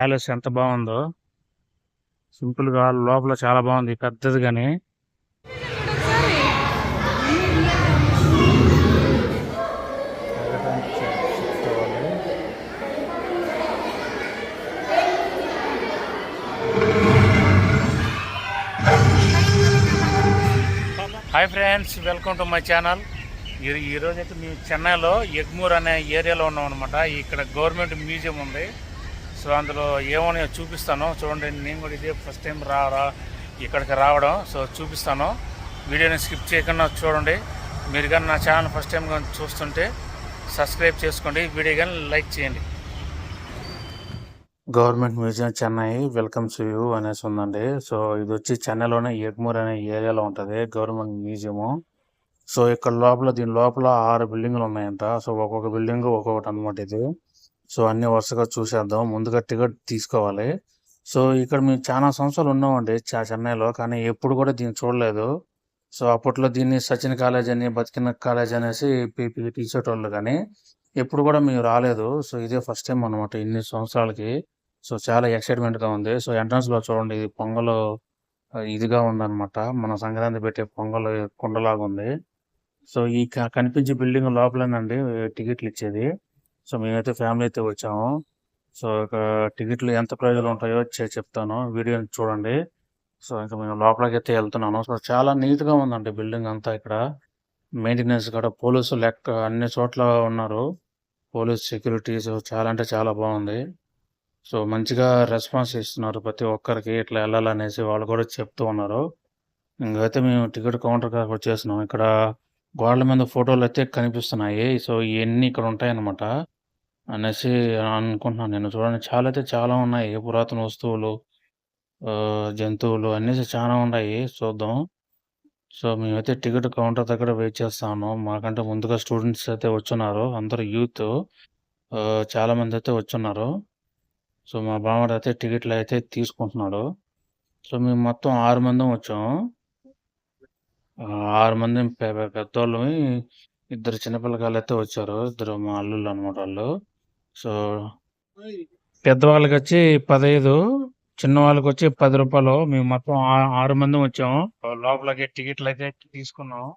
Palace ఎంత బాగుందో. సింపుల్గా లోపల చాలా బాగుంది పెద్దది కానీ hi friends welcome to my channel. ఈ ఈరోజు అయితే మేము చెన్నైలో ఎగ్మూర్ అనే ఏరియాలో ఉన్నాం అనమాట ఇక్కడ గవర్నమెంట్ మ్యూజియం ఉంది. సో అందులో ఏమని చూపిస్తాను చూడండి నేను కూడా ఇదే ఫస్ట్ టైం రా రా ఇక్కడికి రావడం. సో చూపిస్తాను. వీడియోని స్కిప్ చేయకుండా చూడండి. మీరు కానీ నా ఛానల్ ఫస్ట్ టైం కానీ చూస్తుంటే సబ్స్క్రైబ్ చేసుకోండి. వీడియో కానీ లైక్ చేయండి. Government museum Chennai welcome to you అనేసి ఉందండి. సో ఇది వచ్చి చెన్నైలోనే ఎగ్మూర్ అనే ఏరియాలో ఉంటుంది గవర్నమెంట్ మ్యూజియము. సో ఇక్కడ లోపల దీని లోపల ఆరు బిల్డింగ్లు ఉన్నాయంట. సో ఒక్కొక్క బిల్డింగ్ ఒక్కొక్కటి అనమాట ఇది. సో అన్ని వరుసగా చూసేద్దాం. ముందుగా టికెట్ తీసుకోవాలి. సో ఇక్కడ మేము చాలా సంవత్సరాలు ఉన్నామండి చా చెన్నైలో. కానీ ఎప్పుడు కూడా దీన్ని చూడలేదు. సో అప్పట్లో దీన్ని సచిన్ కాలేజ్ అని బతికిన కాలేజ్ అనేసి పీపీ తీసేటోళ్ళు కానీ ఎప్పుడు కూడా మేము రాలేదు. సో ఇదే ఫస్ట్ టైం అనమాట ఇన్ని సంవత్సరాలకి. సో చాలా ఎక్సైట్మెంట్గా ఉంది. సో ఎంట్రన్స్లో చూడండి ఇది పొంగలు ఇదిగా ఉందన్నమాట. మన సంక్రాంతి పెట్టే పొంగలు కుండలాగా ఉంది. సో ఈ క- కనిపించే బిల్డింగ్ లోపలేనండి టికెట్లు ఇచ్చేది. సో మేమైతే ఫ్యామిలీ అయితే వచ్చాము. సో ఇక టికెట్లు ఎంత ప్రైజ్లు ఉంటాయో చెప్తాను. వీడియో చూడండి. సో ఇంకా మేము లోపలికి అయితే వెళ్తున్నాను. సో చాలా నీట్గా ఉందండి బిల్డింగ్ అంతా ఇక్కడ. మెయింటెనెన్స్ కూడా పోలీసు లెక్క అన్ని చోట్ల ఉన్నారు. పోలీస్ సెక్యూరిటీస్ చాలా అంటే చాలా బాగుంది. సో మంచిగా రెస్పాన్స్ ఇస్తున్నారు ప్రతి ఒక్కరికి ఇట్లా వెళ్ళాలనేసి వాళ్ళు కూడా చెప్తూ ఉన్నారు. ఇంకైతే మేము టికెట్ కౌంటర్ కాడికి వచ్చేసినాం ఇక్కడ గోడల మీద ఫోటోలు అయితే కనిపిస్తున్నాయి. సో ఇవన్నీ ఇక్కడ ఉంటాయన్నమాట. అనేసి అనుకుంటున్నాను నేను. చూడండి చాలా అయితే చాలా ఉన్నాయి. పురాతన వస్తువులు జంతువులు అనేసి చాలా ఉన్నాయి. చూద్దాం. సో మేమైతే టికెట్ కౌంటర్ దగ్గర వెయిట్ చేస్తాను. మాకంటే ముందుగా స్టూడెంట్స్ అయితే వచ్చున్నారు. అందరూ యూత్ చాలా మంది అయితే వచ్చున్నారు. సో మా బామ్మడు అయితే టికెట్లు అయితే తీసుకుంటున్నాడు. సో మేము మొత్తం ఆరు మంది వచ్చాము ఆరు మంది పెద్దోళ్ళమి. ఇద్దరు చిన్నపిల్లకాయలు అయితే వచ్చారు. ఇద్దరు మా అల్లుళ్ళు అనమాట వాళ్ళు. సో పెద్దవాళ్ళకి వచ్చి పదహైదు చిన్న వాళ్ళకి వచ్చి పది రూపాయలు. మేము మొత్తం ఆ- ఆరు మంది వచ్చాము. లోపలికి టికెట్లు అయితే తీసుకున్నాం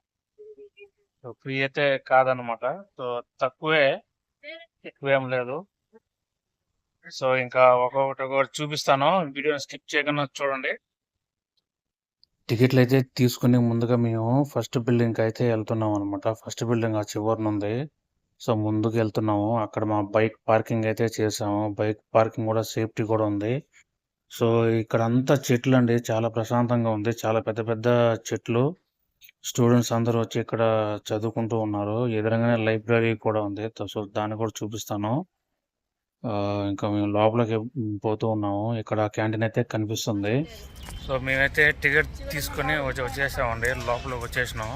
సో ఫ్రీ అయితే కాదనమాట. సో తక్కువే. ఎక్కువేం లేదు. సో ఇంకా ఒక్కొక్కటి ఒక్కొక్కటి చూపిస్తాను. వీడియో స్కిప్ చేయకుండా చూడండి. టికెట్లు అయితే తీసుకుని ముందుగా మేము ఫస్ట్ బిల్డింగ్ అయితే వెళ్తున్నాం అనమాట ఫస్ట్ బిల్డింగ్ ఆ చివరిన ఉంది సో ముందుకు వెళ్తున్నాము అక్కడ మా బైక్ పార్కింగ్ అయితే చేసాము. బైక్ పార్కింగ్ కూడా సేఫ్టీ కూడా ఉంది. సో ఇక్కడ అంతా చెట్లు అండి చాలా ప్రశాంతంగా ఉంది. చాలా పెద్ద పెద్ద చెట్లు. స్టూడెంట్స్ అందరూ వచ్చి ఇక్కడ చదువుకుంటూ ఉన్నారు. ఎదురంగానే లైబ్రరీ కూడా ఉంది. సో దాన్ని కూడా చూపిస్తాను. ఇంకా మేము లోపలికి పోతూ ఉన్నాము. ఇక్కడ క్యాంటీన్ అయితే కనిపిస్తుంది. సో మేమైతే టికెట్ తీసుకొని వచ్చి వచ్చేసామండి. లోపలికి వచ్చేసినాం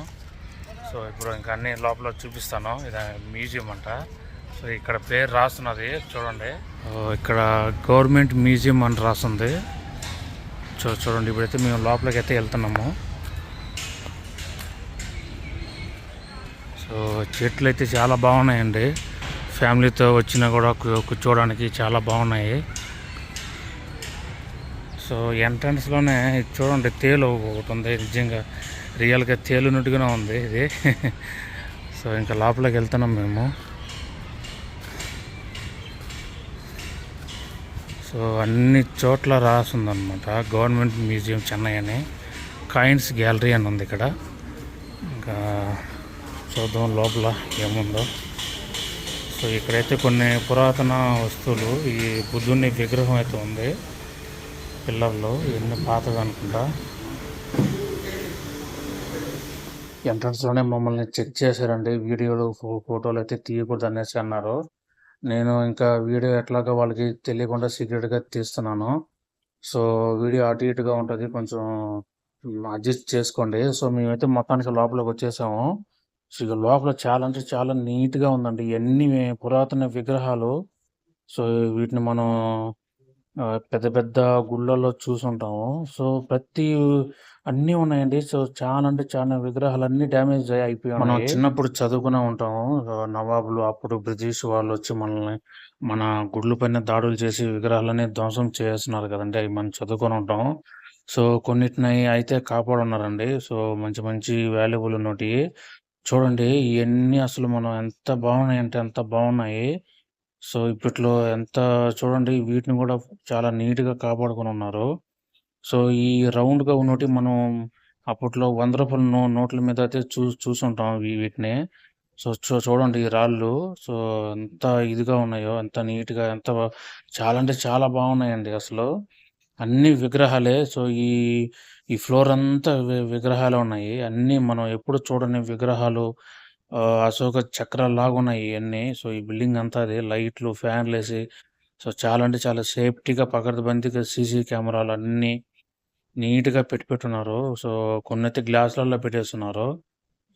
సో ఇప్పుడు ఇంకా అన్ని లోపల చూపిస్తాను. ఇది మ్యూజియం అంట. సో ఇక్కడ పేరు రాస్తున్నది చూడండి. ఇక్కడ గవర్నమెంట్ మ్యూజియం అని రాస్తుంది చూ చూడండి ఇప్పుడైతే మేము లోపలికి అయితే వెళ్తున్నాము. సో చెట్లు అయితే చాలా బాగున్నాయండి. ఫ్యామిలీతో వచ్చినా కూడా కూర్చోవడానికి చాలా బాగున్నాయి. సో ఎంట్రన్స్లోనే చూడండి తేలు ఒకటి ఉంది నిజంగా. రియల్గా తేలినట్టుగానే ఉంది ఇది. సో ఇంకా లోపలికి వెళ్తున్నాం మేము. సో అన్ని చోట్ల రాసిందనమాట గవర్నమెంట్ మ్యూజియం చెన్నై అని. కాయిన్స్ గ్యాలరీ అని ఉంది ఇక్కడ. ఇంకా చూద్దాం లోపల ఏముందో. సో ఇక్కడైతే కొన్ని పురాతన వస్తువులు ఈ బుద్ధుని విగ్రహం అయితే ఉంది పిల్లల్లో ఎన్ని పాతదనుకుంటా అనుకుంటా. ఎంట్రన్స్లోనే మమ్మల్ని చెక్ చేశారండి. వీడియోలు ఫో- ఫోటోలు అయితే తీయకూడదు అనేసి అన్నారు. నేను ఇంకా వీడియో ఎట్లాగో వాళ్ళకి తెలియకుండా సీక్రెట్గా తీస్తున్నాను. సో వీడియో అటు ఇటుగా ఉంటుంది. కొంచెం అడ్జస్ట్ చేసుకోండి. సో మేమైతే మొత్తానికి లోపలికి వచ్చేసాము. సో ఇక లోపల చాలా అంటే చాలా నీట్గా ఉందండి. ఇవన్నీ పురాతన విగ్రహాలు. సో వీటిని మనం పెద్ద పెద్ద గుళ్ళల్లో చూసుంటాము. సో, ప్రతి అన్నీ ఉన్నాయండి. సో, చాలా అంటే చాలా విగ్రహాలన్నీ డ్యామేజ్ అయ్యి అయిపోయి మనం. చిన్నప్పుడు చదువుకునే ఉంటాము. నవాబులు అప్పుడు బ్రిటిష్ వాళ్ళొచ్చి మనల్ని మన గుడుల పైన దాడులు చేసి విగ్రహాలన్నీ ధ్వంసం చేస్తున్నారు కదండీ! అయి మనం చదువుకొని ఉంటాం. సో, కొన్నిటిని అయితే కాపాడున్నారండి. సో, మంచి మంచి వాల్యుబుల్ ఉన్నటియి. చూడండి ఇయన్నీ అసలు మనం ఎంత బాగున్నాయంటే అంత బాగున్నాయి. సో, ఇప్పట్లో ఎంత చూడండి వీటిని కూడా చాలా నీట్‌గా కాపాడుకొనున్నారు. సో, ఈ రౌండ్‌గా ఉన్నటి మనం అప్పట్లో వంద రూపాయల నో నోట్ల మీద అయితే చూ చూసుంటాం వీటిని. సో, చూ చూడండి ఈ రాళ్ళు. సో, ఎంత ఇదిగా ఉన్నాయో, ఎంత నీట్‌గా ఎంత చాలా అంటే చాలా బాగున్నాయండి అసలు. అన్ని విగ్రహాలే. సో, ఈ ఈ ఫ్లోర్ అంతా విగ్రహాలు విగ్రహాలే ఉన్నాయి. అన్నీ మనం ఎప్పుడు చూడని విగ్రహాలు ఆహ్, అశోక ఉన్నాయి ఇవన్నీ సో, ఈ బిల్డింగ్ అంతా అది లైట్లు, ఫ్యాన్‌లేసి సో, చాలా అంటే చాలా సేఫ్టీగా పకడ్బందీగా సీసీ కెమెరాలు అన్నీ నీట్‌గా పెట్టి పెట్టున్నారు. సో, కొన్ని అయితే గ్లాసులలో పెట్టేస్తున్నారు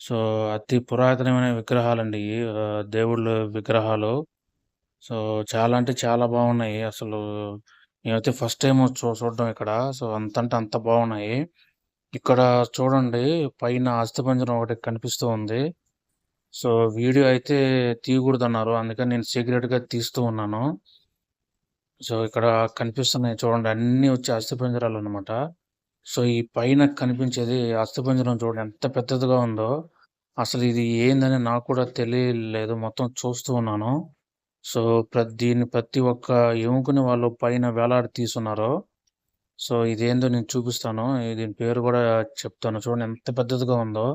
సో, అతి పురాతనమైన విగ్రహాలండి అండి దేవుళ్ళ విగ్రహాలు. సో, చాలా అంటే చాలా బాగున్నాయి. అసలు నేనైతే ఫస్ట్ టైం చూ చూడడం ఇక్కడ. సో, అంతంటే అంత బాగున్నాయి. ఇక్కడ చూడండి పైన అస్థిపంజరం ఒకటి కనిపిస్తూ ఉంది. సో, వీడియో అయితే తీయకూడదు అన్నారు అందుకని నేను సీక్రెట్‌గా తీస్తూ ఉన్నాను. సో, ఇక్కడ కనిపిస్తున్నాయి చూడండి. అన్నీ వచ్చి అస్థిపంజరాలన్నమాట. సో, ఈ పైన కనిపించేది అస్థిపంజరం చూడండి ఎంత పెద్దదిగా ఉందో. అసలు ఇది ఏందని నాకు కూడా తెలియలేదు. మొత్తం చూస్తూ ఉన్నాను. సో, ప్రతి దీన్ని ప్రతి ఒక్క ఎముకని వాళ్ళు పైన వేలాడి తీసున్నారు. సో, ఇదేందో నేను చూపిస్తాను. దీని పేరు కూడా చెప్తాను. చూడండి ఎంత పెద్దదిగా ఉందో.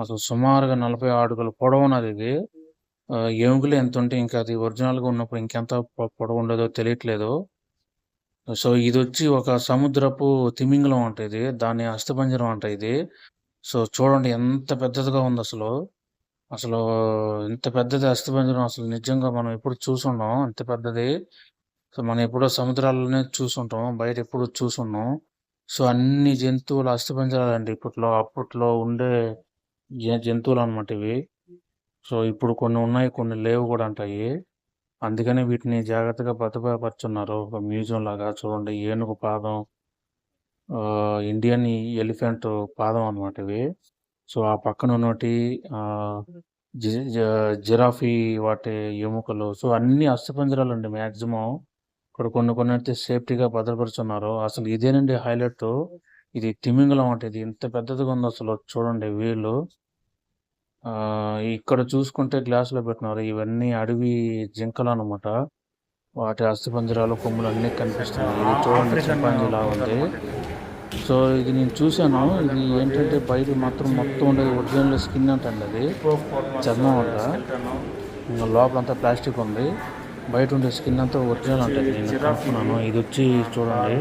అసలు సుమారుగా 40 అడుగుల ఇది ఏముగులు ఎముకలు ఎంతుంటే ఇంకా అది ఒరిజినల్‌గా ఉన్నప్పుడు ఇంకెంత పొడవు పొడవుండేదో తెలియట్లేదు. సో, ఇది వచ్చి ఒక సముద్రపు తిమింగలం అంట ఇది. దాని అస్థిపంజరం అంట ఇది. సో, చూడండి ఎంత పెద్దదిగా ఉంది అసలు అసలు ఇంత పెద్దది అస్థిపంజరం అసలు నిజంగా మనం ఎప్పుడు చూసుండం ఇంత పెద్దది. సో, మనం ఎప్పుడో సముద్రాల్లోనే చూసుంటాం. బయట ఎప్పుడు చూసుండం. సో, అన్ని జంతువుల అస్థిపంజరాలండి ఇప్పట్లో. అప్పట్లో ఉండే జంతువులు అనమాట ఇవి. సో, ఇప్పుడు కొన్ని ఉన్నాయి. కొన్ని లేవు కూడా అంటాయి అందుకనే వీటిని జాగ్రత్తగా భద్రపరుచున్నారు. ఒక మ్యూజియం లాగా చూడండి ఏనుగు పాదం. ఇండియన్ ఎలిఫెంట్ పాదం అన్నమాట ఇవి. సో, ఆ పక్కన ఉన్నటి జి జిరాఫీ వాటి ఎముకలు. సో, అన్ని అస్తపంజరాలు అస్థిపంజరాలండి మాక్సిమం. ఇక్కడ కొన్ని కొన్ని అయితే సేఫ్టీగా భద్రపరుచున్నారు. అసలు ఇదేనండి హైలైట్ ఇది తిమింగలం అంటే ఇది. ఇంత పెద్దదిగా ఉందో అసలు చూడండి వీళ్ళు ఇక్కడ చూసుకుంటే గ్లాస్‌లో పెట్టినారు. ఇవన్నీ అడవి జింకలనమాట. వాటి అస్థిపంజరాలు, కొమ్ములు అన్నీ కనిపిస్తున్నాయి. ఇది చూడండి చింపాంజీలాగా ఉంది. సో, ఇది నేను చూసాను. ఇది ఏంటంటే బయట మాత్రం మొత్తం ఉండేది ఒరిజినల్ స్కిన్ అంటండి అది. చర్మం అంట. ఇంగ లోపలంతా ప్లాస్టిక్ ఉంది. బయట ఉండే స్కిన్ అంతా ఒరిజినల్ అంట. ఇది నేను కనుక్కున్నాను. ఇదొచ్చి చూడండి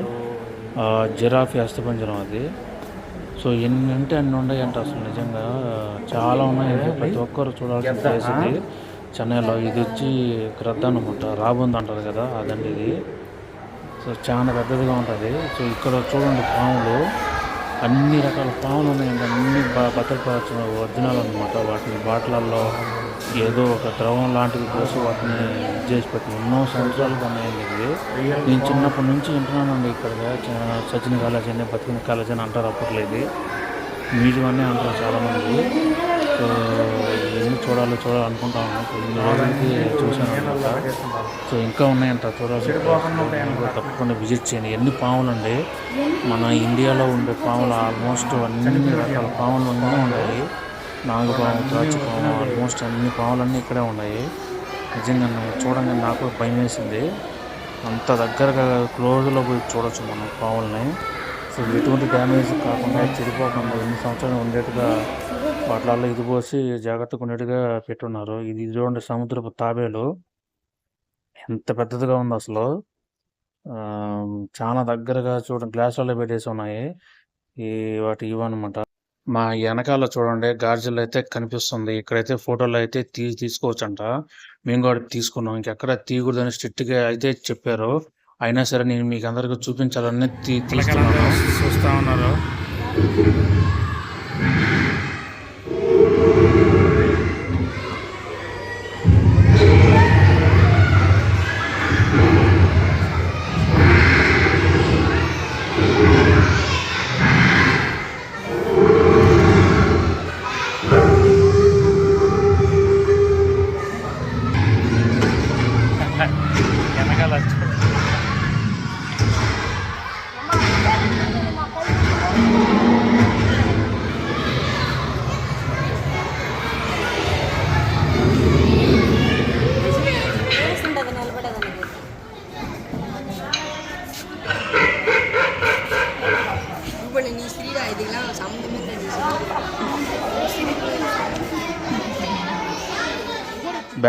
ఆహ్, జిరాఫీ అస్థిపంజరం అది. సో, ఎన్ని అంటే అన్ని ఉన్నాయంట అసలు నిజంగా. చాలా ఉన్నాయండి. ప్రతి ఒక్కరు చూడాల్సిన ప్లేస్ ఇది. చెన్నైలో ఇదొచ్చి గ్రద్ద అనమాట. రాబందు అంటారు కదా! అదండి ఇది. సో, చానా పెద్దదిగా ఉంటది. సో, ఇక్కడ చూడండి పాములు. అన్ని రకాల పాములు ఉన్నాయండి. అన్ని భద్రపరచిన వర్జనాలు అనమాట. వాటిని బాటిలల్లో ఏదో ఒక ద్రవం లాంటిది పోసి వాటిని ఇది చేసి పెట్టిన ఎన్నో సంవత్సరాలుగా ఉన్నాయండి ఇవి. నేను చిన్నప్పటి నుంచి వింటున్నానండి ఇక్కడ చ సచిన్ కాలేజ్ అని, బతికిన కాలేజ్ అని అంటారు అప్పట్లో ఇది. మ్యూజియం అనే అంటారు చాలామంది. సో, ఇవన్నీ చూడాలి చూడాలనుకుంటా ఉన్నాను. ఇన్ని సో, ఇంకా ఉన్నాయంట చూడాలి తప్పకుండా విజిట్ చేయండి. ఎన్ని పాములండి. మన ఇండియాలో ఉండే పాములు ఆల్మోస్ట్ అన్ని రకాల పాములు ఉన్నాయి. నాగపాము త్రాచుపాము ఆల్మోస్ట్ అన్ని పాములన్నీ ఇక్కడే ఉన్నాయి. నిజంగా చూడంగానే నాకు భయమేసింది. అంత దగ్గరగా క్లోజ్‌లో పోయి చూడొచ్చు మనం పావులని సో, ఎటువంటి డ్యామేజ్ కాకుండా చెడిపోకుండా ఎన్ని సంవత్సరాలు ఉండేట్టుగా వాటిలల్లో ఇది పోసి జాగ్రత్తగా ఉండేట్టుగా పెట్టున్నారు. ఇది చూడండి సముద్రపు తాబేలు. ఎంత పెద్దదిగా ఉందో అసలు. చాలా దగ్గరగా చూడండి గ్లాసులలో పెట్టేసి ఉన్నాయి. ఈ వాటి ఇవన్నమాట. మా ఎనకాల చూడండి గార్జిల్ అయితే కనిపిస్తుంది. ఇక్కడైతే ఫోటోలు అయితే తీ తీసుకోవచ్చంట. మేము కూడా తీసుకున్నాం. ఇంకెక్కడ తీయకూడదని స్ట్రిక్ట్‌గా అయితే చెప్పారు. అయినా సరే నేను మీకు అందరికి చూపించాలని తీ. చూస్తా ఉన్నారు.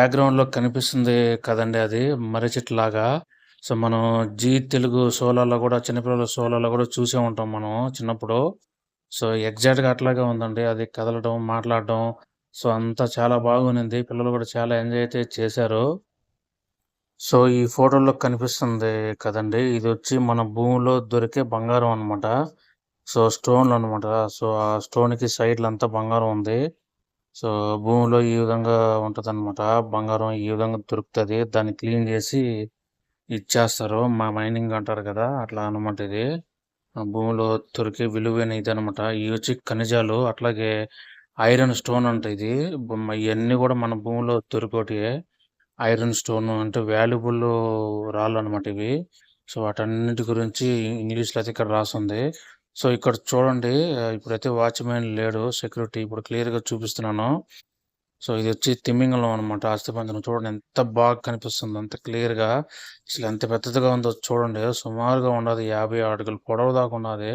బ్యాక్గ్రౌండ్లో కనిపిస్తుంది కదండి అది మర్రి చెట్టు లాగా సో మనం జీ తెలుగు షోలలో కూడా చిన్నపిల్లల షోలలో కూడా చూసే ఉంటాం మనం చిన్నప్పుడు. సో ఎగ్జాక్ట్గా అట్లాగే ఉందండి అది కదలడం మాట్లాడడం. సో అంతా చాలా బాగుంది పిల్లలు కూడా చాలా ఎంజాయ్ అయితే చేశారు. సో ఈ ఫోటోలో కనిపిస్తుంది కదండి ఇది వచ్చి మన భూమిలో దొరికే బంగారం అన్నమాట. సో స్టోన్లు అన్నమాట సో ఆ స్టోన్కి బంగారం ఉంది. సో భూమిలో ఈ విధంగా ఉంటదన్నమాట. బంగారం ఈ విధంగా దొరుకుతుంది. దాన్ని క్లీన్ చేసి ఇచ్చేస్తారు. మా మైనింగ్ అంటారు కదా అట్లా అనమాట ఇది. భూమిలో దొరికే విలువైన ఇది అనమాట ఇవి వచ్చి ఖనిజాలు అట్లాగే ఐరన్ స్టోన్ అంటే ఇది. ఇవన్నీ కూడా మన భూమిలో దొరికోటి ఐరన్ స్టోన్ అంటే వాల్యుబుల్ రాళ్ళు అనమాట ఇవి. సో వాటన్నిటి గురించి ఇంగ్లీష్లో అయితే ఇక్కడ రాసుంది. సో ఇక్కడ చూడండి ఆ, ఇప్పుడైతే వాచ్మెన్ లేడు సెక్యూరిటీ ఇప్పుడు క్లియర్గా చూపిస్తున్నాను. సో ఇది వచ్చి తిమ్మింగలం అనమాట అస్థిపంజరం చూడండి ఎంత బాగా కనిపిస్తుంది అంత క్లియర్గా అసలు ఎంత పెద్దదిగా ఉందో చూడండి సుమారుగా ఉండదు యాభై అడుగులు పొడవు దాకా ఉన్నది.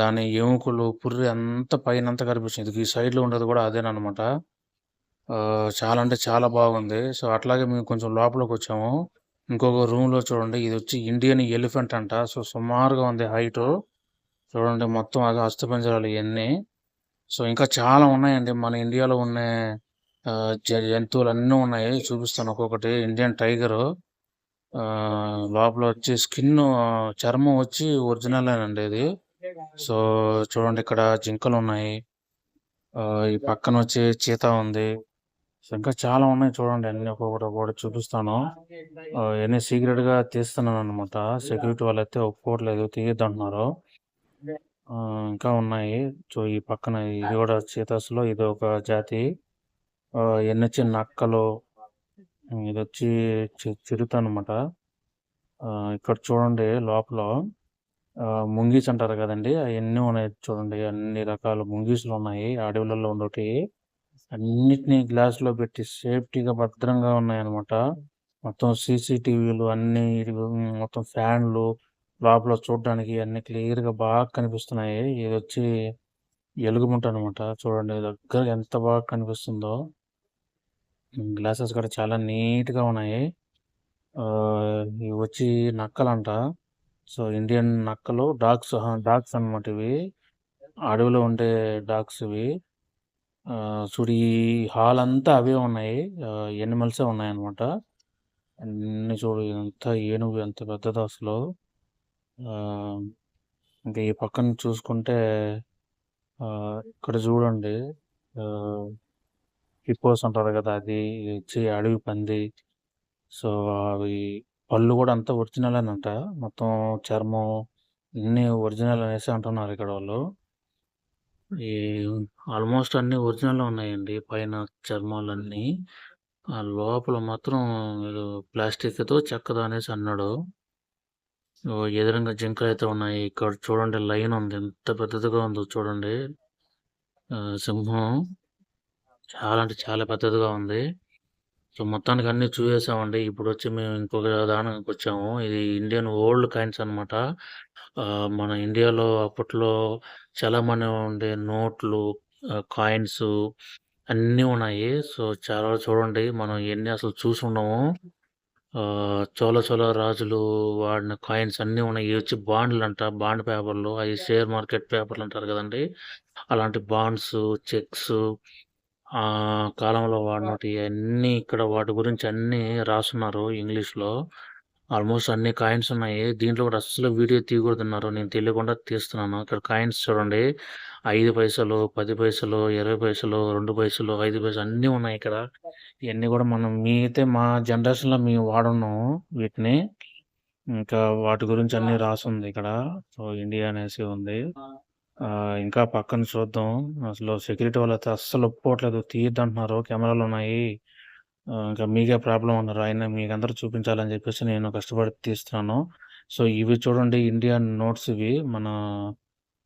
దాని ఎముకలు పుర్రి అంత పైన అంతా కనిపిస్తుంది ఈ సైడ్లో ఉండేది కూడా అదేనమాట చాలా అంటే చాలా బాగుంది. సో అట్లాగే మేము కొంచెం లోపలికి వచ్చాము. ఇంకొక రూమ్లో చూడండి ఇది వచ్చి ఇండియన్ ఎలిఫెంట్ అంట. సో సుమారుగా ఉంది హైట్. చూడండి మొత్తం అది అస్థిపంజరాలు ఇవన్నీ సో ఇంకా చాలా ఉన్నాయండి. మన ఇండియాలో ఉన్న జ- జంతువులు అన్నీ ఉన్నాయి. చూపిస్తాను ఒక్కొక్కటి. ఇండియన్ టైగర్ ఆ లోపల వచ్చి స్కిన్ చర్మం వచ్చి ఒరిజినల్ అండి ఇది. సో చూడండి ఇక్కడ జింకలు ఉన్నాయి. ఆ, ఈ పక్కన వచ్చి చీత ఉంది. ఇంకా చాలా ఉన్నాయి చూడండి అన్ని ఒక్కొక్కటి ఒక్కొక్కటి చూపిస్తాను. ఎన్ని సీక్రెట్గా తీస్తున్నాను అనమాట సెక్యూరిటీ వాళ్ళు అయితే ఒప్పుకోవట్లేదు తీయద్దంటున్నారు. ఆ, ఇంకా ఉన్నాయి. సో ఈ పక్కన ఇది కూడా చీతస్లో ఇది ఒక జాతి. ఎన్ని వచ్చి నక్కలు ఇది వచ్చి చిరుత అనమాట ఇక్కడ చూడండి లోపల. ఆ, ముంగీస్ అంటారు కదండి అవన్నీ ఉన్నాయి చూడండి. అన్ని రకాల ముంగీస్లు ఉన్నాయి అడవులలో ఉండేటి. అన్నిటినీ గ్లాస్లో పెట్టి సేఫ్టీగా భద్రంగా ఉన్నాయన్నమాట. మొత్తం సీసీటీవీలు అన్ని మొత్తం ఫ్యాన్లు లోపల చూడడానికి అన్ని క్లియర్గా బాగా కనిపిస్తున్నాయి. ఇది వచ్చి ఎలుగుముంట అనమాట చూడండి దగ్గర ఎంత బాగా కనిపిస్తుందో. గ్లాసెస్ కూడా చాలా నీట్గా ఉన్నాయి. ఆ, ఇవి వచ్చి నక్కలంట. సో ఇండియన్ నక్కలు డాగ్స్ డాగ్స్ అన్నమాట ఇవి. అడవిలో ఉండే డాగ్స్ ఇవి. చూడు ఈ హాల్ అంతా అవే ఉన్నాయి. ఎనిమల్సే ఉన్నాయన్నమాట. అన్ని చూడు ఎంత ఏనుగు ఎంత పెద్దదో అసలు. ఆ, ఇంకా ఈ పక్కన చూసుకుంటే ఆ, ఇక్కడ చూడండి. హిపోస్ అంటారు కదా అది ఇచ్చి వచ్చి అడవి పంది. సో అవి పళ్ళు కూడా అంతా ఒరిజినల్ అంట మొత్తం చర్మం అన్నీ ఒరిజినల్ అనేసి అంటున్నారు ఇక్కడ వాళ్ళు. ఈ ఆల్మోస్ట్ అన్ని ఒరిజినల్ ఉన్నాయండి. పైన చర్మాలన్నీ. ఆ లోపల మాత్రం ప్లాస్టిక్తో ప్లాస్టిక్తో చెక్కదో అనేసి అన్నాడు. ఎదురంగా ఎదురుగా జింకలు అయితే ఉన్నాయి. ఇక్కడ చూడండి లైన్ ఉంది. ఎంత పెద్దదిగా ఉందో చూడండి. ఆ, సింహం. చాలా అంటే చాలా పెద్దదిగా ఉంది. సో మొత్తానికి అన్ని చూసేసామండి. ఇప్పుడు వచ్చి మేము ఇంకొక దానికి వచ్చాము. ఇది ఇండియన్ ఓల్డ్ కాయిన్స్ అన్నమాట ఆ, మన ఇండియాలో అప్పట్లో చాలా మంది ఉండే నోట్లు కాయిన్స్ అన్నీ ఉన్నాయి. సో చాలా చూడండి మనం ఎన్ని అసలు చూసి ఉండము ఆ, చోళ చోళ రాజులు వాడిన కాయిన్స్ అన్నీ ఉన్నాయి. ఇవి వచ్చి బాండ్లు అంట బాండ్ పేపర్లు. అవి షేర్ మార్కెట్ పేపర్లు అంటారు కదండి. అలాంటి బాండ్స్ చెక్స్ ఆ కాలంలో వాడినటి అన్ని ఇక్కడ వాటి గురించి అన్ని రాసున్నారు ఇంగ్లీష్లో ఆల్మోస్ట్ అన్ని కాయిన్స్ ఉన్నాయి. దీంట్లో కూడా అస్సలు వీడియో తీయకూడదున్నారు నేను తెలియకుండా తీస్తున్నాను. ఇక్కడ కాయిన్స్ చూడండి. ఐదు పైసలు పది పైసలు ఇరవై పైసలు రెండు పైసలు ఐదు పైసలు అన్నీ ఉన్నాయి ఇక్కడ. ఇవన్నీ కూడా మనం మీ అయితే మా జనరేషన్లో మేము వాడున్నాము వీటిని. ఇంకా వాటి గురించి అన్ని రాసుంది ఇక్కడ. సో ఇండియా అనేసి ఉంది. ఇంకా పక్కన చూద్దాం. అసలు సెక్యూరిటీ వాళ్ళు అయితే అస్సలు ఒప్పుకోవట్లేదు. తీయద్దంటున్నారు. కెమెరాలు ఉన్నాయి. ఇంకా మీకే ప్రాబ్లం ఉన్నారు ఆయన మీకు అందరూ చూపించాలని చెప్పేసి నేను కష్టపడి తీస్తున్నాను. సో ఇవి చూడండి. ఇండియన్ నోట్స్ ఇవి. మన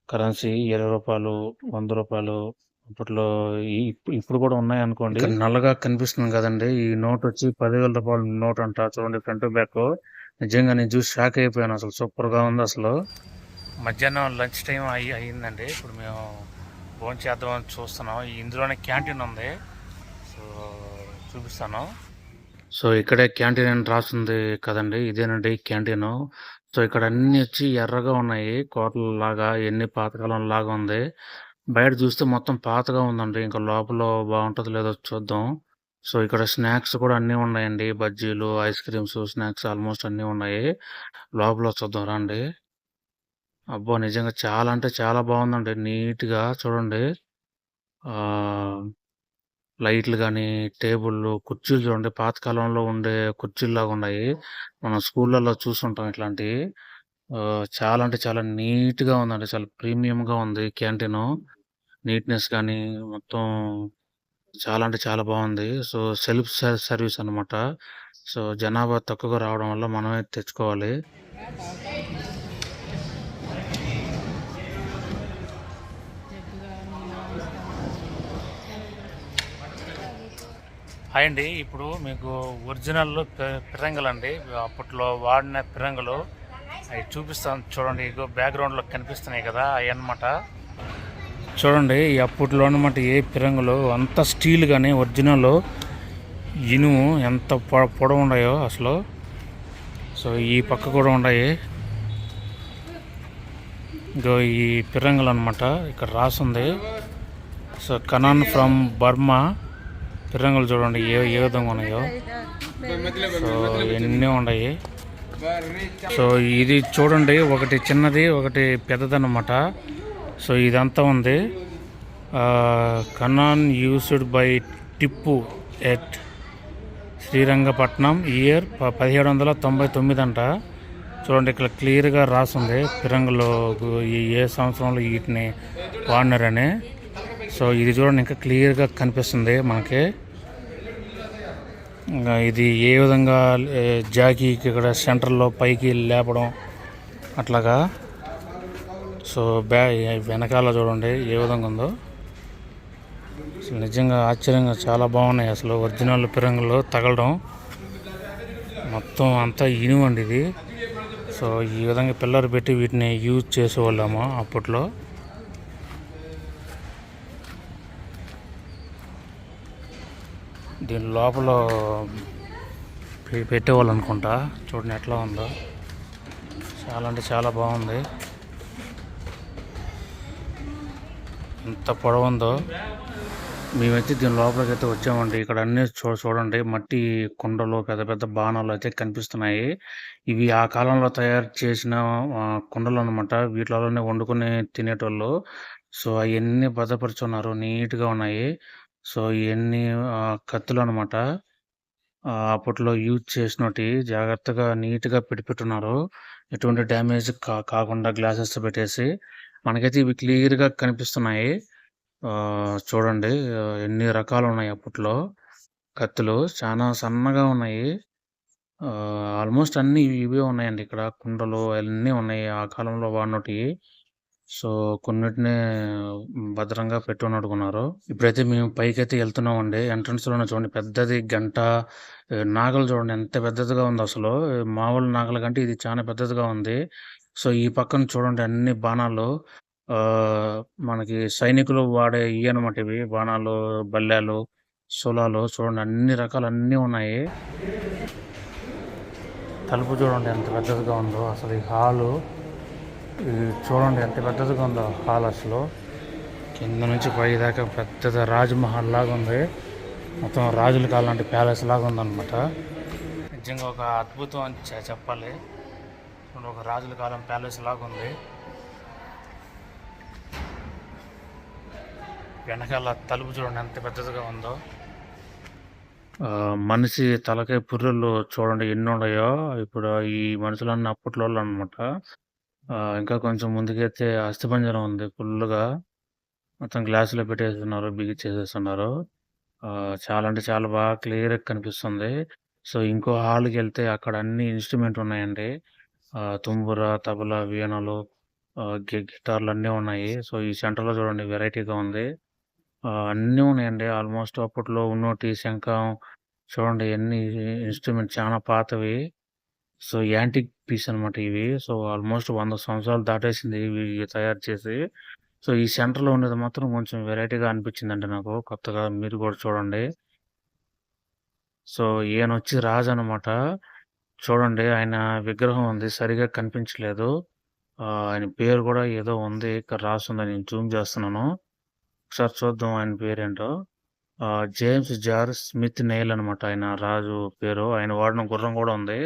కరెన్సీ ఇరవై రూపాయలు వంద రూపాయలు అప్పట్లో ఇప్పుడు కూడా ఉన్నాయి అనుకోండి. నల్లగా కనిపిస్తుంది కదండి. ఈ నోట్ వచ్చి పదివేల రూపాయల నోట్ అంట. చూడండి ఫ్రంట్ బ్యాక్. నిజంగా నేను చూసి షాక్ అయిపోయాను. అసలు సూపర్గా ఉంది అసలు. మధ్యాహ్నం లంచ్ టైం అయ్యి అయ్యిందండి. ఇప్పుడు మేము భోజనం చేద్దామని చూస్తున్నాం. ఇందులోనే క్యాంటీన్ ఉంది. సో చూపిస్తాను. సో ఇక్కడే క్యాంటీన్ అని రాస్తుంది కదండి. ఇదేనండి క్యాంటీన్. సో ఇక్కడ అన్నీ వచ్చి ఎర్రగా ఉన్నాయి. కోటల లాగా ఎన్ని పాతకాలం లాగా ఉంది. బయట చూస్తే మొత్తం పాతగా ఉందండి. ఇంకా లోపల బాగుంటుంది లేదో చూద్దాం. సో ఇక్కడ స్నాక్స్ కూడా అన్నీ ఉన్నాయండి. బజ్జీలు ఐస్ క్రీమ్స్ స్నాక్స్ ఆల్మోస్ట్ అన్నీ ఉన్నాయి. లోపల చూద్దాం రండి. అబ్బో! నిజంగా చాలా అంటే చాలా బాగుందండి. నీట్గా చూడండి. లైట్లు కానీ టేబుళ్ళు కుర్చీలు చూడండి. పాతకాలంలో ఉండే కుర్చీల్లాగా ఉన్నాయి. మనం స్కూళ్ళల్లో చూస్తుంటాం ఇట్లాంటివి చాలా అంటే చాలా నీట్గా ఉందండి. చాలా ప్రీమియంగా ఉంది క్యాంటీన్. నీట్నెస్ కానీ మొత్తం చాలా అంటే చాలా బాగుంది. సో సెల్ఫ్ సర్వీస్ అన్నమాట. సో జనాభా తక్కువగా రావడం వల్ల మనమే తెచ్చుకోవాలి. హాయ్ అండి. ఇప్పుడు మీకు ఒరిజినల్ పిరంగులు అండి. అప్పట్లో వాడిన పిరంగులు. అవి చూపిస్తాను చూడండి. ఇగో బ్యాక్గ్రౌండ్లో కనిపిస్తున్నాయి కదా అవి అన్నమాట. చూడండి అప్పట్లో అనమాట ఏ పిరంగులు అంత స్టీల్ కానీ ఒరిజినల్ ఇనుము ఎంత పొడ పొడవు ఉన్నాయో అసలు. సో ఈ పక్క కూడా ఉన్నాయి. ఇగో ఈ పిరంగులు అనమాట ఇక్కడ రాసుంది. So cannon from Burma. పిరంగులు చూడండి ఏ ఏ విధంగా ఉన్నాయో. సో ఎన్ని ఉన్నాయి? సో ఇది చూడండి ఒకటి చిన్నది ఒకటి పెద్దదన్నమాట. సో ఇదంతా ఉంది. Cannon used by Tipu at Srirangapatnam year ప- పదిహేడు వందల తొంభై తొమ్మిది అంట. చూడండి ఇక్కడ క్లియర్గా రాసుంది. పిరంగులు ఈ ఏ సంవత్సరంలో వీటిని వాడినారని. సో ఇది చూడండి ఇంకా క్లియర్గా కనిపిస్తుంది మనకి. ఇది ఏ విధంగా జాకీకి ఇక్కడ సెంటర్లో పైకి లేపడం అట్లాగా. సో బ్యా వెనకాల చూడండి ఏ విధంగా ఉందో. అసలు నిజంగా ఆశ్చర్యంగా చాలా బాగున్నాయి అసలు ఒరిజినల్ పిరంగులు తగలడం. మొత్తం అంతా ఇనువండి ఇది. సో ఈ విధంగా పిల్లలు పెట్టి వీటిని యూజ్ చేసేవాళ్ళము అప్పట్లో. దీని లోపల పె- పెట్టేవాళ్ళు అనుకుంటా చూడండి ఎట్లా ఉందో. చాలా అంటే చాలా బాగుంది. ఎంత పొడవు ఉందో మేమైతే దీని లోపలికి అయితే వచ్చామండి. ఇక్కడ అన్ని చూ చూడండి. మట్టి కుండలు పెద్ద పెద్ద బాణాలు అయితే కనిపిస్తున్నాయి. ఇవి ఆ కాలంలో తయారు చేసిన కుండలు అనమాట వీటిలోనే వండుకొని తినేటోళ్ళు. సో అవన్నీ భద్రపరుచున్నారు. నీట్గా ఉన్నాయి. సో ఇవన్నీ కత్తులు అనమాట అప్పట్లో యూజ్ చేసినటి జాగ్రత్తగా నీట్గా పెట్టి పెట్టున్నారు ఎటువంటి డ్యామేజ్ కా కాకుండా గ్లాసెస్ పెట్టేసి మనకైతే ఇవి క్లియర్గా కనిపిస్తున్నాయి. ఆ, చూడండి ఎన్ని రకాలు ఉన్నాయి అప్పట్లో కత్తులు. చాలా సన్నగా ఉన్నాయి. ఆల్మోస్ట్ అన్ని ఇవే ఉన్నాయండి ఇక్కడ. కుండలు అన్నీ ఉన్నాయి. ఆ కాలంలో వాడినటి సో కొన్నిటిని భద్రంగా పెట్టుకుని అడుగున్నారు ఇప్పుడైతే మేము పైకి అయితే వెళ్తున్నామండి. ఎంట్రన్స్లోనే చూడండి పెద్దది గంట నాగలు చూడండి ఎంత పెద్దదిగా ఉంది అసలు. మామూలు నాగల కంటే ఇది చాలా పెద్దదిగా ఉంది. సో ఈ పక్కన చూడండి అన్ని బాణాలు. మనకి సైనికులు వాడే ఇవి అనమాట ఇవి. బాణాలు బల్లాలు సోలాలు చూడండి అన్ని రకాలు అన్నీ ఉన్నాయి. తలుపు చూడండి ఎంత పెద్దదిగా ఉందో. అసలు ఈ హాలు ఇది చూడండి ఎంత పెద్దదిగా ఉందో హాల్ అసలు కింద నుంచి పై దాకా పెద్దద రాజ్మహల్ లాగా ఉంది. మొత్తం రాజుల కాలం లాంటి ప్యాలెస్ లాగా ఉందన్నమాట. నిజంగా ఒక అద్భుతం అని చెప్పాలి. ఒక రాజుల కాలం ప్యాలెస్ లాగా ఉంది. వెనకాల తలుపు చూడండి ఎంత పెద్దదిగా ఉందో. ఆ, మనిషి తలకాయ పుర్రెలు చూడండి ఎన్ని ఉన్నాయో. ఇప్పుడు ఈ మనుషులన్నీ అప్పట్లో అనమాట ఇంకా కొంచెం ముందుకైతే అస్థిపంజరం ఉంది. ఫుల్గా మొత్తం గ్లాసులో పెట్టేస్తున్నారు బిగించేసేస్తున్నారు ఆ, చాలా అంటే చాలా బాగా క్లియర్ కనిపిస్తుంది. సో ఇంకో హాల్కి వెళ్తే అక్కడ అన్ని ఇన్స్ట్రుమెంట్ ఉన్నాయండి. తుంబుర తబలా వీణలు గిటార్లు అన్నీ ఉన్నాయి. సో ఈ సెంటర్లో చూడండి వెరైటీగా ఉంది. ఆ, అన్నీ ఉన్నాయండి. ఆల్మోస్ట్ అప్పట్లో ఉన్నోటి శంఖం చూడండి అన్ని ఇన్స్ట్రుమెంట్ చాలా పాతవి. సో యాంటిక్ పీస్ అనమాట ఇవి. సో, ఆల్మోస్ట్ వంద సంవత్సరాలు దాటేసింది ఇవి తయారు చేసి. సో, ఈ సెంటర్‌లో ఉండేది మాత్రం కొంచెం వెరైటీగా అనిపించిందండి నాకు. కొత్తగా మీరు కూడా చూడండి. సో, ఈయన వచ్చి రాజు అనమాట చూడండి ఆయన విగ్రహం ఉంది. సరిగ్గా కనిపించలేదు. ఆయన పేరు కూడా ఏదో ఉంది. ఇక్కడ రాసుంది. నేను జూమ్ చేస్తున్నాను. ఒకసారి చూద్దాం ఆయన పేరేంటో. జేమ్స్ జార్ స్మిత్ నెయిల్ అనమాట ఆయన రాజు పేరు. ఆయన వాడిన గుర్రం కూడా ఉంది.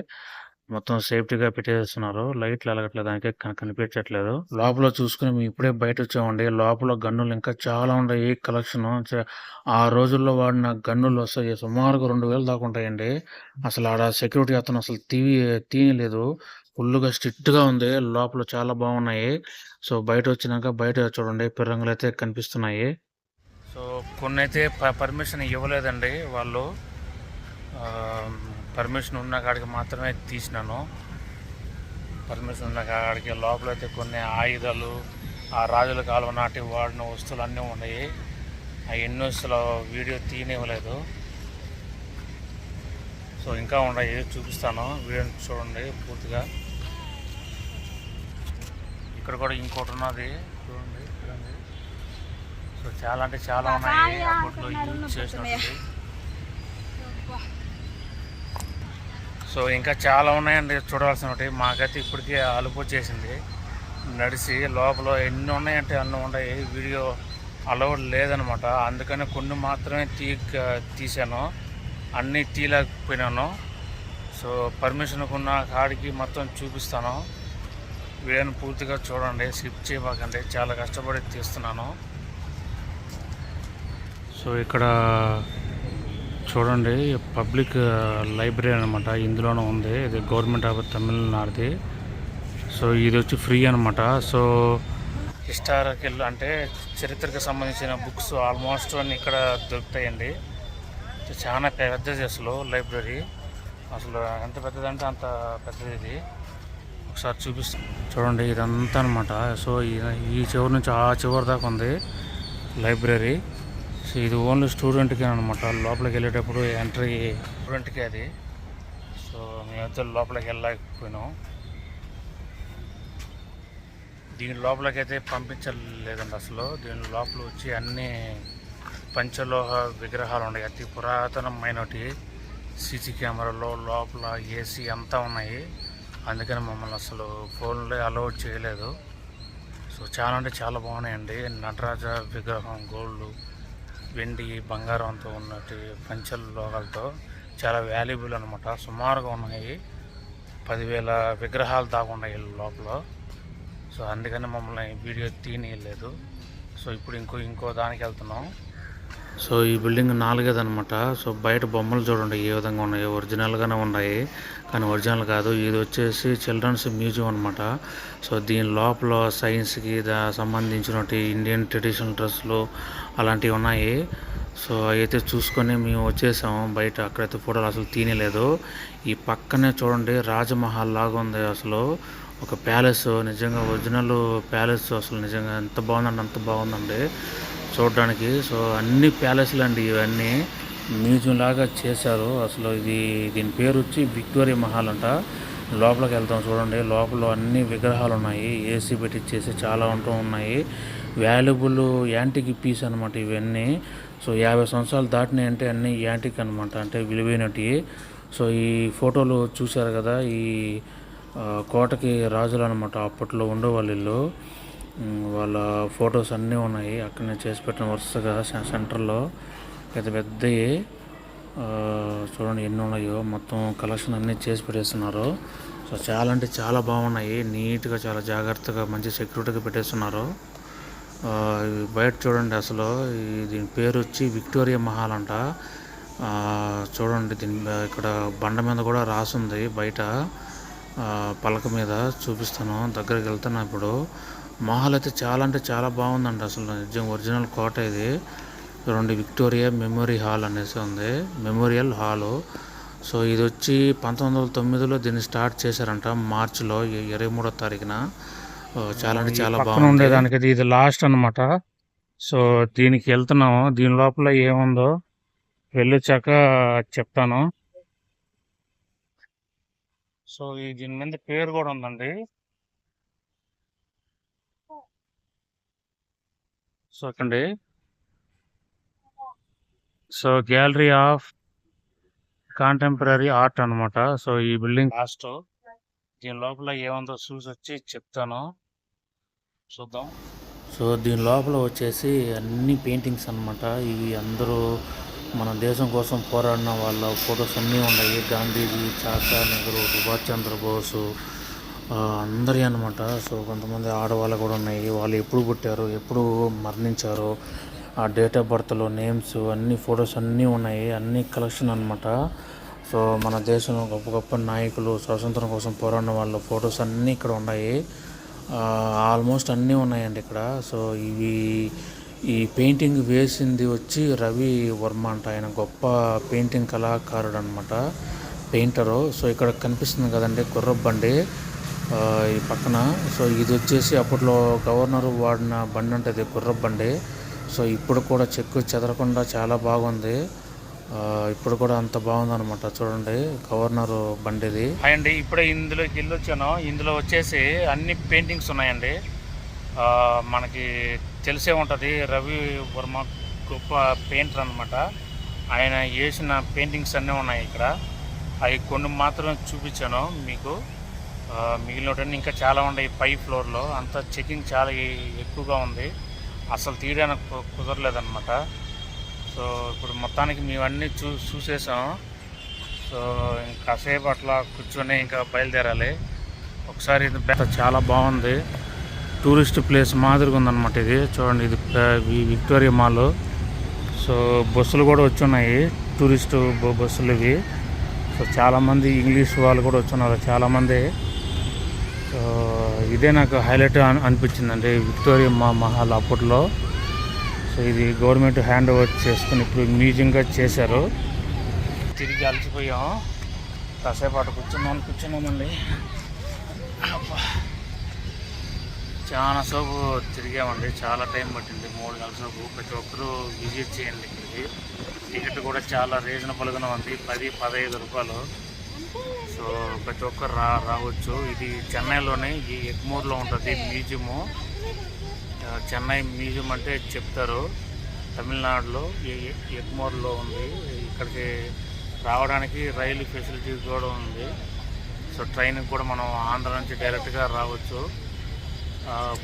మొత్తం సేఫ్టీగా పెట్టేస్తున్నారు లైట్లు వెలగట్లేదు దానికి కనిపించట్లేదు. లోపల చూసుకుని మేము ఇప్పుడే బయట వచ్చామండి లోపల గన్నులు ఇంకా చాలా ఉన్నాయి కలెక్షన్ ఆ రోజుల్లో వాడిన గన్నులు వస్తాయి సుమారుగా 2000 దాకా ఉంటాయండి. అసలు ఆడ సెక్యూరిటీ అతను అసలు తీవి తీయలేదు. ఫుల్గా స్ట్రిక్ట్‌గా ఉంది. లోపల చాలా బాగున్నాయి. సో, బయట వచ్చినాక బయట చూడండి పిరంగులైతే కనిపిస్తున్నాయి. సో, కొన్ని ప పర్మిషన్ ఇవ్వలేదండి వాళ్ళు. పర్మిషన్ ఉన్న కాడికి మాత్రమే తీసినాను. పర్మిషన్ ఉన్న కాడికి లోపలైతే కొన్ని ఆయుధాలు, ఆ రాజుల కాలం నాటి వాడిన వస్తువులు అన్నీ ఉన్నాయి. అయన్నీ అసలు వీడియో తీయనివ్వలేదు. సో, ఇంకా ఉన్నాయి చూపిస్తాను. వీడియోని చూడండి పూర్తిగా. ఇక్కడ కూడా ఇంకోటి ఉన్నది. చూడండి చూడండి. సో, చాలా అంటే చాలా ఉన్నాయి. అప్పట్లో యూజ్ చేసినటువంటివి. సో, ఇంకా చాలా ఉన్నాయండి చూడాల్సినవి మాకైతే ఇప్పటికే అలుపు వచ్చేసింది. నడిచి లోపల ఎన్ని ఉన్నాయంటే అన్నీ ఉన్నాయి. వీడియో అలౌడ్ లేదనమాట. అందుకని కొన్ని మాత్రమే తీ తీశాను. అన్నీ తీయలేకపోయినాను. సో, పర్మిషన్‌కున్న కాడికి మొత్తం చూపిస్తాను. వీడియోని పూర్తిగా చూడండి. స్కిప్ చేయబాకండి చాలా కష్టపడి తీస్తున్నాను. సో, ఇక్కడ చూడండి పబ్లిక్ లైబ్రరీ అనమాట. ఇందులోనే ఉంది. ఇది గవర్నమెంట్ ఆఫ్ తమిళనాడుది. సో, ఇది వచ్చి ఫ్రీ అనమాట. సో, హిస్టారికల్ అంటే చరిత్రకు సంబంధించిన బుక్స్ ఆల్మోస్ట్ అన్నీ ఇక్కడ దొరుకుతాయండి. చాలా పెద్దది అసలు లైబ్రరీ. అసలు ఎంత పెద్దదంటే అంత పెద్దది ఇది. ఒకసారి చూపిస్తాను. చూడండి ఇదంతా అనమాట. సో, ఈ ఈ చివరి నుంచి ఆ చివరి దాకా ఉంది లైబ్రరీ. సో, ఇది ఓన్లీ స్టూడెంట్‌కే అనమాట. లోపలికి వెళ్ళేటప్పుడు ఎంట్రీ స్టూడెంట్‌కే అది. సో, మేమైతే లోపలికి వెళ్ళలేకపోయినాం. దీని లోపలికైతే పంపించలేదండి అసలు. దీని లోపల వచ్చి అన్ని పంచలోహ విగ్రహాలు ఉన్నాయి. అతి పురాతనమైనటి. సీసీ కెమెరాలో లోపల ఏసీ అంతా ఉన్నాయి. అందుకని మమ్మల్ని అసలు ఫోన్‌లో అలౌడ్ చేయలేదు. సో, చాలా అంటే చాలా బాగున్నాయండి. నటరాజ విగ్రహం గోల్డ్, వెండి, బంగారంతో ఉన్నటి లోగలతో చాలా వాల్యుబుల్ అనమాట. సుమారుగా ఉన్నాయి. పదివేల విగ్రహాలు దాకా ఉన్నాయి లోపల. సో, అందుకని మమ్మల్ని వీడియో తీయనీయలేదు. సో, ఇప్పుడు ఇంకో ఇంకో దానికి వెళ్తున్నాం. సో, ఈ బిల్డింగ్ నాలుగేదనమాట. సో, బయట బొమ్మలు చూడండి ఏ విధంగా ఉన్నాయి ఒరిజినల్‌గానే ఉన్నాయి. కానీ ఒరిజినల్ కాదు. ఇది వచ్చేసి చిల్డ్రన్స్ మ్యూజియం అనమాట. సో, దీని లోపల సైన్స్‌కి దా సంబంధించినటి ఇండియన్ ట్రెడిషనల్ డ్రెస్సులు అలాంటివి ఉన్నాయి. సో, అయితే చూసుకొని మేము వచ్చేసాము బయట. అక్కడైతే ఫోటోలు అసలు తీయలేదు ఈ పక్కనే చూడండి రాజమహల్ లాగా ఉంది అసలు. ఒక ప్యాలెస్ నిజంగా ఒరిజినల్ ప్యాలెస్ అసలు నిజంగా ఎంత బాగుందండి అంత బాగుందండి చూడడానికి. సో, అన్ని ప్యాలెస్‌లు అండి ఇవన్నీ. మ్యూజియం లాగా చేశారు. అసలు ఇది దీని పేరు వచ్చి విక్టోరియా మహల్ అంట. లోపలికి వెళ్తాం చూడండి. లోపల అన్ని విగ్రహాలు ఉన్నాయి. ఏసీ పెట్టి చేసి చాలా ఉంటూ ఉన్నాయి. వాల్యుబుల్ యాంటిక్ పీస్ అనమాట ఇవన్నీ. సో, 50 సంవత్సరాలు దాటినాయి అంటే అన్నీ యాంటిక్ అనమాట. అంటే విలువైనటివి. సో, ఈ ఫోటోలు చూశారు కదా! ఈ కోటకి రాజులు అనమాట అప్పట్లో ఉండేవాళ్ళు ఇల్లు వాళ్ళ ఫొటోస్ అన్నీ ఉన్నాయి. అక్కడనే చేసి పెట్టిన వరుసగా సెంటర్‌లో పెద్ద పెద్దయి. చూడండి ఎన్ని ఉన్నాయో. మొత్తం కలెక్షన్ అన్నీ చేసి పెట్టేస్తున్నారు. సో, చాలా అంటే చాలా బాగున్నాయి. నీట్‌గా చాలా జాగ్రత్తగా మంచి సెక్యూరిటీగా పెట్టేస్తున్నారు. బయట చూడండి అసలు దీని పేరు వచ్చి విక్టోరియా మహల్ అంట. చూడండి దీని ఇక్కడ బండ మీద కూడా రాసుంది బయట. పలక మీద చూపిస్తాను. దగ్గరికి వెళ్తున్నా ఇప్పుడు. మహల్ అయితే చాలా అంటే చాలా బాగుందండి అసలు. నిజం ఒరిజినల్ కోట ఇది. చూడండి విక్టోరియా మెమోరీ హాల్ అనేసి ఉంది. Memorial hall. సో, ఇది వచ్చి పంతొమ్మిది వందల తొమ్మిదిలో దీన్ని స్టార్ట్ చేశారంట. మార్చిలో ఇరవై మూడో తారీఖున. చాలా అంటే చాలా బాగుంది. ఉండేదానికి ఇది లాస్ట్ అనమాట. సో, దీనికి వెళ్తున్నాము. దీని లోపల ఏముందో వెళ్ళొచ్చాక చెప్తాను. సో ఈ దీని మీద పేరు కూడా ఉందండి so ఇక్కడండి so gallery of contemporary art అన్నమాట సో ఈ బిల్డింగ్ లాస్ట్ దీని లోపల ఏముందో చూసి వచ్చి చెప్తాను చూద్దాం. సో దీని లోపల వచ్చేసి అన్ని పెయింటింగ్స్ అనమాట ఇవి అందరూ మన దేశం కోసం పోరాడిన వాళ్ళ ఫొటోస్ అన్నీ ఉన్నాయి. గాంధీజీ చాచా నెహ్రూ సుభాష్ చంద్రబోసు అందరి అనమాట సో కొంతమంది ఆడవాళ్ళు కూడా ఉన్నాయి. వాళ్ళు ఎప్పుడు పుట్టారు ఎప్పుడు మరణించారు ఆ డేట్ ఆఫ్ బర్త్లో నేమ్స్ అన్ని ఫొటోస్ అన్నీ ఉన్నాయి. అన్ని కలెక్షన్ అనమాట సో మన దేశంలో గొప్ప గొప్ప నాయకులు స్వాతంత్రం కోసం పోరాడిన వాళ్ళ ఫొటోస్ అన్నీ ఇక్కడ ఉన్నాయి. ఆల్మోస్ట్ అన్నీ ఉన్నాయండి ఇక్కడ. సో ఇవి ఈ పెయింటింగ్ వేసింది వచ్చి రవి వర్మ అంట. ఆయన గొప్ప పెయింటింగ్ కళాకారుడు అనమాట పెయింటరు. సో ఇక్కడ కనిపిస్తుంది కదండి కుర్రబండి బండి ఈ పక్కన. సో ఇది వచ్చేసి అప్పట్లో గవర్నర్ వాడిన బండి ఉంటుంది గుర్రపు బండి సో ఇప్పుడు కూడా చెక్కు చెదరకుండా చాలా బాగుంది. ఇప్పుడు కూడా అంత బాగుందనమాట చూడండి గవర్నర్ బండిది. హాయ్ అండి ఇప్పుడే ఇందులోకి ఇల్లు వచ్చాను ఇందులో వచ్చేసి అన్ని పెయింటింగ్స్ ఉన్నాయండి. మనకి తెలిసే ఉంటుంది రవి వర్మ గొప్ప పెయింటర్ అనమాట ఆయన వేసిన పెయింటింగ్స్ అన్నీ ఉన్నాయి ఇక్కడ. అవి కొన్ని మాత్రమే చూపించాను మీకు. మిగిలినటువంటి ఇంకా చాలా ఉన్నాయి పై ఫ్లోర్లో. అంత చెకింగ్ చాలా ఎక్కువగా ఉంది. అసలు తీయడానికి కుదరలేదన్నమాట. సో ఇప్పుడు మొత్తానికి మేమన్నీ చూ చూసేసాం. సో ఇంకాసేపు అట్లా కూర్చొని ఇంకా బయలుదేరాలి. ఒకసారి ఇది చాలా బాగుంది. టూరిస్ట్ ప్లేస్ మాదిరిగా ఉందన్నమాట ఇది. చూడండి ఇది విక్టోరియా మాల్. సో బస్సులు కూడా వచ్చున్నాయి. టూరిస్ట్ బస్సులు ఇవి. సో చాలామంది ఇంగ్లీష్ వాళ్ళు కూడా వచ్చున్నారు చాలామంది. సో ఇదే నాకు హైలైట్ అని అనిపించిందండి విక్టోరియా మా మహల్ అప్పట్లో. సో ఇది గవర్నమెంట్ హ్యాండ్ ఓవర్ చేసుకుని ఇప్పుడు మ్యూజియంగా చేశారు. తిరిగి అలసిపోయాం. కాసేపు అటు కూర్చున్నాం కూర్చున్నామండి చాలా సేపు తిరిగామండి. చాలా టైం పట్టింది. మూడు నెలల సేపు ప్రతి ఒక్కరూ విజిట్ చేయండి ఇక్కడికి. టికెట్ కూడా చాలా రీజనబుల్గానే ఉంది. పది పదహైదు రూపాయలు. సో ప్రతి ఒక్కరు రా రావచ్చు. ఇది చెన్నైలోనే ఈ ఎగ్మూర్లో ఉంటుంది మ్యూజియము. చెన్నై మ్యూజియం అంటే చెప్తారు. తమిళనాడులో ఎగ్మోర్లో ఉంది. ఇక్కడికి రావడానికి రైలు ఫెసిలిటీ కూడా ఉంది. సో ట్రైన్కి కూడా మనం ఆంధ్ర నుంచి డైరెక్ట్గా రావచ్చు.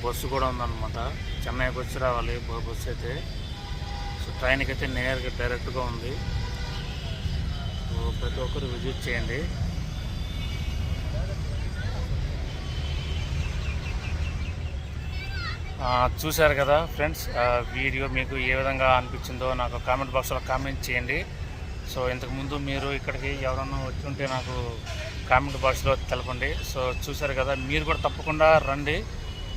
బస్సు కూడా ఉందన్నమాట. చెన్నైకి వచ్చి రావాలి బస్సు అయితే. సో ట్రైన్కి అయితే నేరుగా డైరెక్ట్గా ఉంది. సో ప్రతి ఒక్కరు విజిట్ చేయండి. చూశారు కదా ఫ్రెండ్స్ వీడియో మీకు ఏ విధంగా అనిపించిందో నాకు కామెంట్ బాక్స్లో కామెంట్ చేయండి. సో ఇంతకుముందు మీరు ఇక్కడికి ఎవరన్నా వచ్చి ఉంటే నాకు కామెంట్ బాక్స్లో తెలపండి. సో చూశారు కదా మీరు కూడా తప్పకుండా రండి.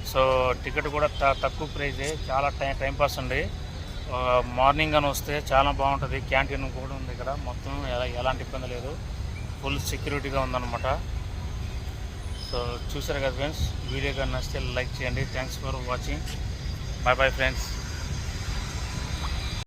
సో టికెట్ కూడా త- తక్కువ ప్రైజే చాలా టైం టైంపాస్ అండి. మార్నింగ్ అని వస్తే చాలా బాగుంటుంది. క్యాంటీన్ కూడా ఉంది ఇక్కడ మొత్తం ఎలా ఎలాంటి ఇబ్బంది లేదు. ఫుల్ సెక్యూరిటీగా ఉందన్నమాట. సో చూసారు కదా ఫ్రెండ్స్ వీడియో కానీ నచ్చితే లైక్ చేయండి. Thanks for watching bye bye friends